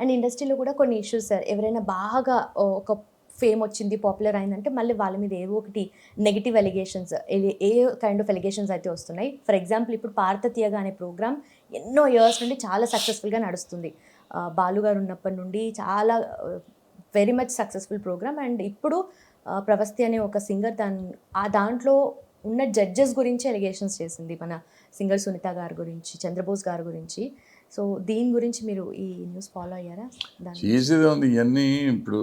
And ఇండస్ట్రీలో కూడా కొన్ని ఇష్యూస్ సార్. ఎవరైనా బాగా ఒక ఫేమ్ వచ్చింది పాపులర్ అయిందంటే మళ్ళీ వాళ్ళ మీద ఏవో ఒకటి negative allegations a kind of allegations అయితే వస్తున్నాయి. ఫర్ ఎగ్జాంపుల్ ఇప్పుడు భారత అనే ప్రోగ్రామ్ ఎన్నో ఇయర్స్ నుండి చాలా సక్సెస్ఫుల్గా నడుస్తుంది. బాలు గారు ఉన్నప్పటి నుండి చాలా very much successful program. And ఇప్పుడు ప్రవస్తి అనే ఒక సింగర్ దాని ఆ దాంట్లో ఉన్న జడ్జెస్ గురించి ఎలిగేషన్స్ చేసింది మన సింగర్ సునీత గారి గురించి చంద్రబోస్ గారి గురించి. సో దీని గురించి మీరు ఈ న్యూస్ ఫాలో అయ్యారా? చేసేది ఉంది. ఇవన్నీ ఇప్పుడు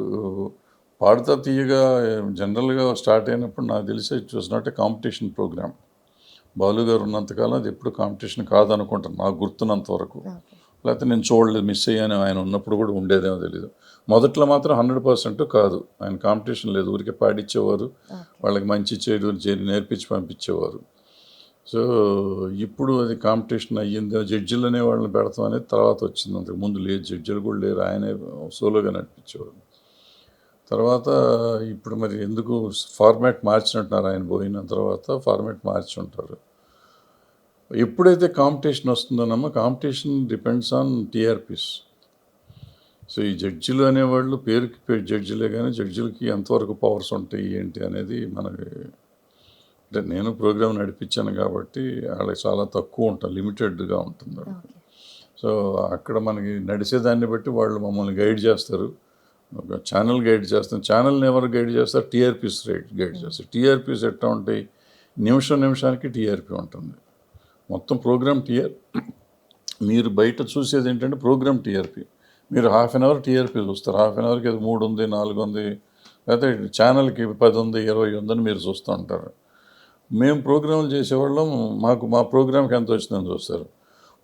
పాడుతా తీయగా జనరల్గా స్టార్ట్ అయినప్పుడు నాకు తెలిసి ఏ కాంపిటీషన్ ప్రోగ్రామ్. బాలు గారు ఉన్నంతకాలం అది ఎప్పుడు కాంపిటీషన్ కాదనుకుంటాను నాకు గుర్తున్నంత వరకు. లేకపోతే నేను చూడలేదు మిస్ అయ్యాను ఆయన ఉన్నప్పుడు కూడా ఉండేదేమో తెలియదు మొదట్లో మాత్రం హండ్రెడ్ పర్సెంట్ కాదు. ఆయన కాంపిటీషన్ లేదు. ఊరికే పాడిచ్చేవారు. వాళ్ళకి మంచి చెడు నేర్పించి పంపించేవారు. సో ఇప్పుడు అది కాంపిటీషన్ అయ్యింది. జడ్జిలు అనే వాళ్ళని పెడతాం అనేది తర్వాత వచ్చింది. అంతకు ముందు లేదు. జడ్జిలు కూడా లేరు. ఆయనే సోలోగా నడిపించేవారు తర్వాత ఇప్పుడు మరి ఎందుకు ఫార్మాట్ మార్చినట్టున్నారు ఆయన పోయిన తర్వాత ఫార్మాట్ మార్చి ఉంటారు. ఎప్పుడైతే competition వస్తుందోనమ్మా competition depends on TRPs. So ఈ జడ్జిలు అనేవాళ్ళు పేరుకి పేరు జడ్జిలే కానీ జడ్జిలకి ఎంతవరకు పవర్స్ ఉంటాయి ఏంటి అనేది మనకి అంటే నేను ప్రోగ్రామ్ నడిపించాను కాబట్టి వాళ్ళకి చాలా తక్కువ ఉంటుంది లిమిటెడ్గా ఉంటుంది. సో అక్కడ మనకి నడిచేదాన్ని బట్టి వాళ్ళు మమ్మల్ని గైడ్ చేస్తారు. ఒక ఛానల్ గైడ్ చేస్తాం. ఛానల్ని ఎవరు గైడ్ చేస్తారు? టీఆర్పీస్ రైట్ గైడ్ చేస్తారు. టీఆర్పీస్ ఎట్లా ఉంటాయి నిమిషం నిమిషానికి టీఆర్పీ ఉంటుంది. మొత్తం ప్రోగ్రామ్ టీఆర్ మీరు బయట చూసేది ఏంటంటే ప్రోగ్రామ్ టీఆర్పీ. మీరు హాఫ్ అన్ అవర్ టీఆర్పీ చూస్తారు. హాఫ్ అన్ అవర్కి అది మూడు ఉంది నాలుగు ఉంది లేకపోతే ఛానల్కి పది ఉంది ఇరవై ఉందని మీరు చూస్తూ ఉంటారు. మేము ప్రోగ్రాంలు చేసేవాళ్ళం మాకు మా ప్రోగ్రామ్కి ఎంత వచ్చిందని చూస్తారు.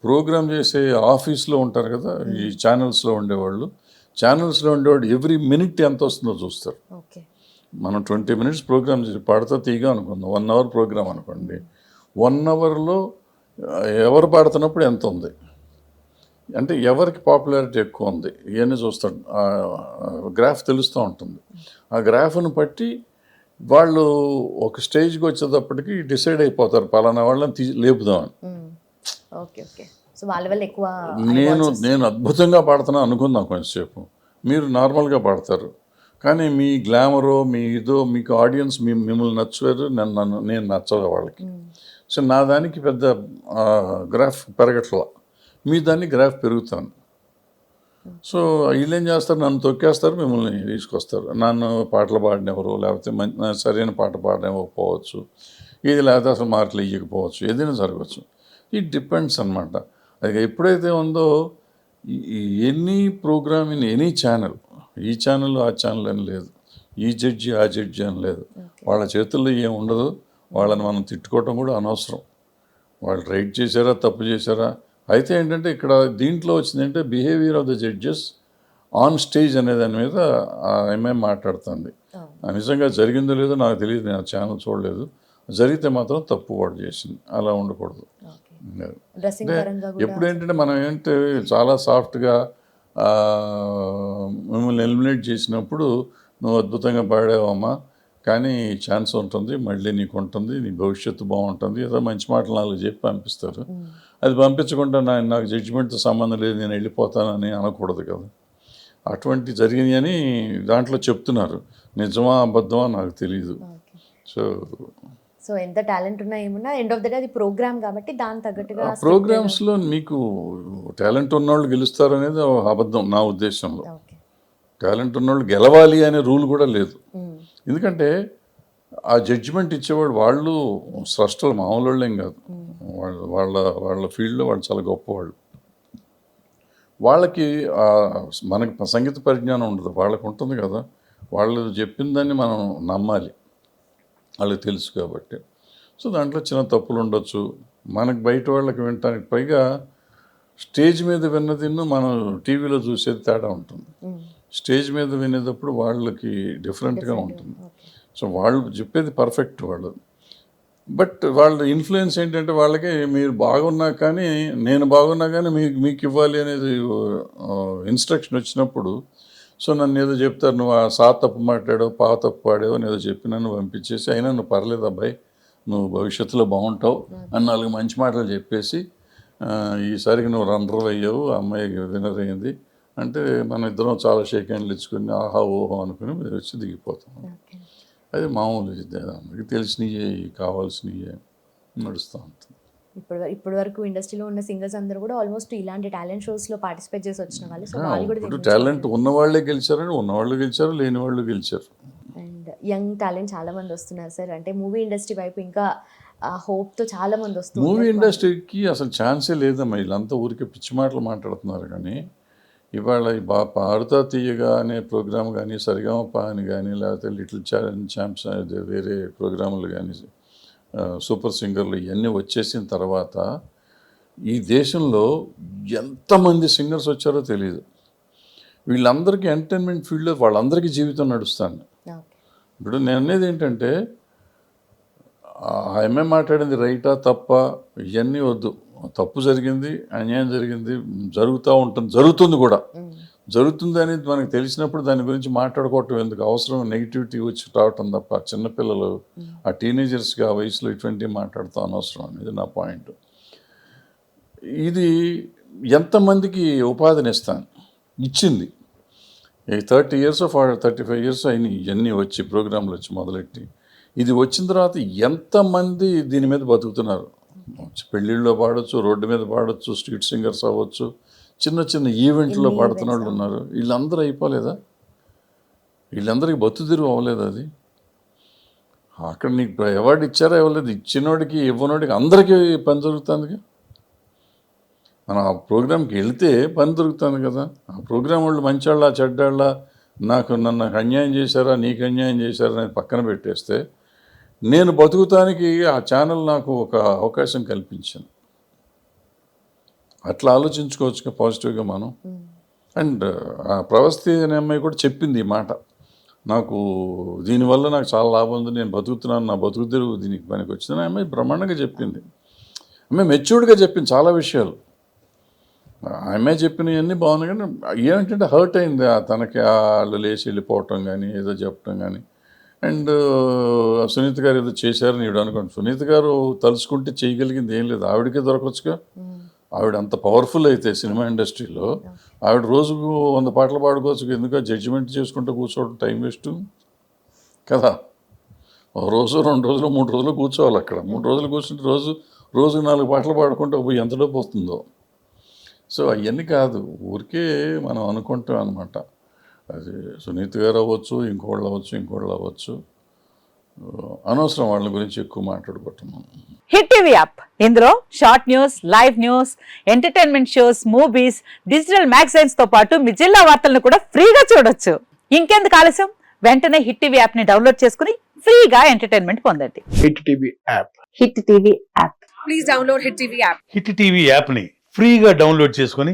ప్రోగ్రామ్ చేసే ఆఫీస్లో ఉంటారు కదా ఈ ఛానల్స్లో ఉండేవాళ్ళు. ఛానల్స్లో ఉండేవాళ్ళు ఎవ్రీ మినిట్ ఎంత వస్తుందో చూస్తారు. మనం ట్వంటీ మినిట్స్ ప్రోగ్రామ్ చేసి పాడతా తీగ అనుకుందాం. వన్ అవర్ ప్రోగ్రామ్ అనుకోండి. వన్ అవర్లో ఎవరు పాడుతున్నప్పుడు ఎంత ఉంది? అంటే ఎవరికి పాపులారిటీ ఎక్కువ ఉంది? ఇవన్నీ చూస్తాడు గ్రాఫ్ తెలుస్తూ ఉంటుంది. ఆ గ్రాఫ్ను బట్టి వాళ్ళు ఒక స్టేజ్కి వచ్చేటప్పటికి డిసైడ్ అయిపోతారు. పలానా వాళ్ళని తీ లేపుదామని ఓకే ఓకే. సో వాళ్ళ వల్ల ఎక్కువ నేను నేను అద్భుతంగా పాడుతున్నా అనుకుందాం కొంచెంసేపు. మీరు నార్మల్గా పాడతారు. కానీ మీ గ్లామరో మీ ఇదో మీకు ఆడియన్స్ మీ మిమ్మల్ని నచ్చలేదు నన్ను నన్ను నేను నచ్చదు వాళ్ళకి. సో నా దానికి పెద్ద గ్రాఫ్ పెరగట్లా. మీ దాన్ని గ్రాఫ్ పెరుగుతాను. సో వీళ్ళు ఏం చేస్తారు? నన్ను తొక్కేస్తారు మిమ్మల్ని తీసుకొస్తారు. నన్ను పాటలు పాడినెవరు? లేకపోతే మంచి సరైన పాట పాడనివ్వకపోవచ్చు ఇది లేకపోతే అసలు మార్కులు ఇవ్వకపోవచ్చు ఏదైనా జరగవచ్చు. ఇట్ డిపెండ్స్ అనమాట అది ఎప్పుడైతే ఉందో any program in any channel ఈ ఛానల్ ఆ ఛానల్ అని లేదు. ఈ జడ్జి ఆ జడ్జి అని లేదు. వాళ్ళ చేతుల్లో ఏం ఉండదు. వాళ్ళని మనం తిట్టుకోవటం కూడా అనవసరం. వాళ్ళు రైట్ చేశారా తప్పు చేశారా అయితే ఏంటంటే ఇక్కడ దీంట్లో వచ్చిందంటే behaviour of the judges on stage అనే దాని మీద ఆ అమ్మాయి మాట్లాడుతుంది. నిజంగా జరిగిందో లేదో నాకు తెలియదు నేను ఆ ఛానల్ చూడలేదు. జరిగితే మాత్రం తప్పు వాడు చేసింది అలా ఉండకూడదు. ఎప్పుడు ఏంటంటే మనం ఏంటంటే చాలా సాఫ్ట్గా మిమ్మల్ని ఎలిమినేట్ చేసినప్పుడు నువ్వు అద్భుతంగా పాడావమ్మా కానీ ఛాన్స్ ఉంటుంది మళ్ళీ నీకు ఉంటుంది నీ భవిష్యత్తు బాగుంటుంది ఏదో మంచి మాటలు నాలుగు చెప్పి పంపిస్తారు. అది పంపించకుండా నా నాకు జడ్జిమెంట్తో సంబంధం లేదు నేను వెళ్ళిపోతానని అనకూడదు కదా. అటువంటి జరిగినాయని దాంట్లో చెప్తున్నారు. నిజమా అబద్ధమా నాకు తెలియదు సో సో ఎంత టాలెంట్ ఉన్నా ఏమున్నా ఎండ్ ఆఫ్ ద డే అది ప్రోగ్రామ్ కాబట్టి దాని తగ్గట్టుగా ప్రోగ్రామ్స్లో మీకు టాలెంట్ ఉన్నవాళ్ళు గెలుస్తారు అనేది అబద్ధం నా ఉద్దేశంలో. టాలెంట్ ఉన్నవాళ్ళు గెలవాలి అనే రూల్ కూడా లేదు. ఎందుకంటే ఆ జడ్జిమెంట్ ఇచ్చేవాడు వాళ్ళు స్రష్టలు మామూలు వాళ్ళేం కాదు. వాళ్ళ వాళ్ళ వాళ్ళ ఫీల్డ్లో వాళ్ళు చాలా గొప్పవాళ్ళు. వాళ్ళకి మనకి సంగీత పరిజ్ఞానం ఉండదు. వాళ్ళకి ఉంటుంది కదా. వాళ్ళు చెప్పిన దాన్ని మనం నమ్మాలి. వాళ్ళకి తెలుసు కాబట్టి. సో దాంట్లో చిన్న తప్పులు ఉండొచ్చు. మనకు బయట వాళ్ళకి వినటానికి పైగా స్టేజ్ మీద విన్నదిన్ను మనం టీవీలో చూసేది తేడా ఉంటుంది. స్టేజ్ మీద వినేటప్పుడు వాళ్ళకి డిఫరెంట్గా ఉంటుంది. సో వాళ్ళు చెప్పేది పర్ఫెక్ట్ వాళ్ళు. బట్ వాళ్ళ ఇన్ఫ్లుయెన్స్ ఏంటంటే వాళ్ళకి మీరు బాగున్నా కానీ నేను బాగున్నా కానీ మీకు మీకు ఇవ్వాలి అనేది ఇన్స్ట్రక్షన్ వచ్చినప్పుడు సో నన్ను ఏదో చెప్తారు నువ్వు ఆ సా తప్పు మాట్లాడావు పా తప్పు పాడావు అని ఏదో చెప్పి నన్ను పంపించేసి అయినా నువ్వు పర్లేదు అబ్బాయి నువ్వు భవిష్యత్తులో బాగుంటావు అని నాలుగు మంచి మాటలు చెప్పేసి ఈసారికి నువ్వు రన్నర్ అయ్యావు ఆ అమ్మాయి విన్నర్ అయింది అంటే మన ఇద్దరం చాలా షేక్ హ్యాండ్లు ఇచ్చుకుని ఆహా ఓహో అనుకుని మీరు వచ్చి దిగిపోతాం. అది మామూలు అందరికీ తెలిసినవి కావాల్సినవి నడుస్తూ ఉంటుంది. ఇప్పుడు ఇప్పటి వరకు ఇండస్ట్రీలో ఉన్న సింగర్స్ అందరూ కూడా ఆల్మోస్ట్ ఇలాంటి టాలెంట్ షోస్లో పార్టిసిపేట్ చేసి వచ్చిన వాళ్ళు. సో వాళ్ళు కూడా టాలెంట్ ఉన్నవాళ్ళే గెలిచారని ఉన్నవాళ్ళు గెలిచారు లేని వాళ్ళు గెలిచారు. అండ్ యంగ్ టాలెంట్ చాలా మంది వస్తున్నారు సార్. అంటే మూవీ ఇండస్ట్రీ వైపు ఇంకా ఆ hope తో చాలా మంది వస్తున్నారు మూవీ ఇండస్ట్రీకి అసలు ఛాన్సే లేదమ్మా. వీళ్ళంతా ఊరికే పిచ్చి మాటలు మాట్లాడుతున్నారు కానీ ఇవాళ ఈ బా పాడుతా తీయగా అనే ప్రోగ్రామ్ కానీ సరిగమప అని కానీ లేకపోతే లిటిల్ ఛాలెంజ్ ఛాంప్స్ అనేది వేరే ప్రోగ్రాములు కానీ సూపర్ సింగర్లు ఇవన్నీ వచ్చేసిన తర్వాత ఈ దేశంలో ఎంతమంది సింగర్స్ వచ్చారో తెలియదు వీళ్ళందరికీ ఎంటర్టైన్మెంట్ ఫీల్డ్లో వాళ్ళందరికీ జీవితం నడుస్తాను ఇప్పుడు నేను అనేది ఏంటంటే ఆమె మాట్లాడింది రైటా తప్ప ఇవన్నీ వద్దు. తప్పు జరిగింది అన్యాయం జరిగింది జరుగుతూ ఉంటుంది జరుగుతుంది కూడా. జరుగుతుంది అనేది మనకు తెలిసినప్పుడు దాని గురించి మాట్లాడుకోవటం ఎందుకు అవసరం? నెగిటివిటీ వచ్చి రావటం తప్ప చిన్నపిల్లలు ఆ టీనేజర్స్కి ఆ వయసులో ఇటువంటివి మాట్లాడుతూ అనవసరం అనేది నా పాయింట్. ఇది ఎంతమందికి ఉపాధిని ఇస్తాను? ఇచ్చింది. ఈ thirty years thirty five years అయినాయి. ఇవన్నీ వచ్చి ప్రోగ్రాంలు వచ్చి మొదలెట్టి. ఇది వచ్చిన తర్వాత ఎంతమంది దీని మీద బతుకుతున్నారు? పెళ్ళిళ్ళలో పాడొచ్చు రోడ్డు మీద పాడొచ్చు స్ట్రీట్ సింగర్స్ అవ్వచ్చు. చిన్న చిన్న ఈవెంట్లో పాడుతున్న వాళ్ళు ఉన్నారు. వీళ్ళందరూ అయిపోలేదా? వీళ్ళందరికీ బతుదిరు అవ్వలేదు అది? అక్కడ నీకు అవార్డు ఇచ్చారా ఇవ్వలేదు? ఇచ్చినోడికి ఇవ్వనోడికి అందరికీ పని జరుగుతుంది మనం ఆ ప్రోగ్రామ్కి వెళ్తే పని దొరుకుతుంది కదా. ఆ ప్రోగ్రామ్ వాళ్ళు మంచాళ్ళ చెడ్డాళ్ళ నాకు నన్ను అన్యాయం చేశారా నీకు అన్యాయం చేశారా అనేది పక్కన పెట్టేస్తే నేను బతుకుతానికి ఆ ఛానల్ నాకు ఒక అవకాశం కల్పించింది. అట్లా ఆలోచించుకోవచ్చు పాజిటివ్గా మనం. అండ్ ఆ ప్రవస్తి అనే అమ్మాయి కూడా చెప్పింది ఈ మాట. నాకు దీనివల్ల నాకు చాలా లాభం ఉంది నేను బతుకుతున్నాను నా బతుకు తెరువు దీనికి పనికి వచ్చిందని ఆ అమ్మాయి బ్రహ్మాండంగా చెప్పింది. ఆమె మెచ్యూర్డ్గా చెప్పింది చాలా విషయాలు. ఆమె చెప్పినవన్నీ బాగున్నాయి కానీ ఏమిటంటే హర్ట్ అయింది తనకి. వాళ్ళు లేచి వెళ్ళిపోవటం కానీ ఏదో చెప్పటం కానీ. అండ్ సునీత గారు ఏదో చేశారని ఇవి అనుకోండి. సునీత గారు తలుచుకుంటే చేయగలిగింది ఏం లేదు. ఆవిడకే దొరకవచ్చుగా ఆవిడ అంత పవర్ఫుల్ అయితే సినిమా ఇండస్ట్రీలో. ఆవిడ రోజుకు వంద పాటలు పాడుకోవచ్చు ఎందుకు? జడ్జిమెంట్ చేసుకుంటూ కూర్చోవడం టైం? వేస్ట్ కదా? ఒక రోజు రెండు రోజులు మూడు రోజులు కూర్చోవాలి అక్కడ. మూడు రోజులు కూర్చుంటే రోజు రోజు నాలుగు పాటలు పాడుకుంటే పోయి ఎంత డబ్బు వస్తుందో? సో అవన్నీ కాదు. ఊరికే మనం అనుకుంటాం అనమాట అది సునీత్ గారు అవ్వచ్చు ఇంకోళ్ళు అవ్వచ్చు ఇంకోళ్ళు అవ్వచ్చు. అనవసరం వాళ్ళ గురించి ఎక్కువ మాట్లాడుకుంటాం మనం హిట్ టీవీ యాప్. ఇందులో short news live news entertainment shows movies digital మ్యాగజైన్స్తో పాటు మీ జిల్లా వార్తలను కూడా ఫ్రీగా చూడొచ్చు. ఇంకెందుకు ఆలస్యం? వెంటనే హిట్ టీవీ యాప్ని డౌన్లోడ్ చేసుకుని ఫ్రీగా ఎంటర్టైన్మెంట్ పొందండి. Hit TV app. Hit TV app. Hit TV యాప్ని ఫ్రీగా డౌన్లోడ్ చేసుకొని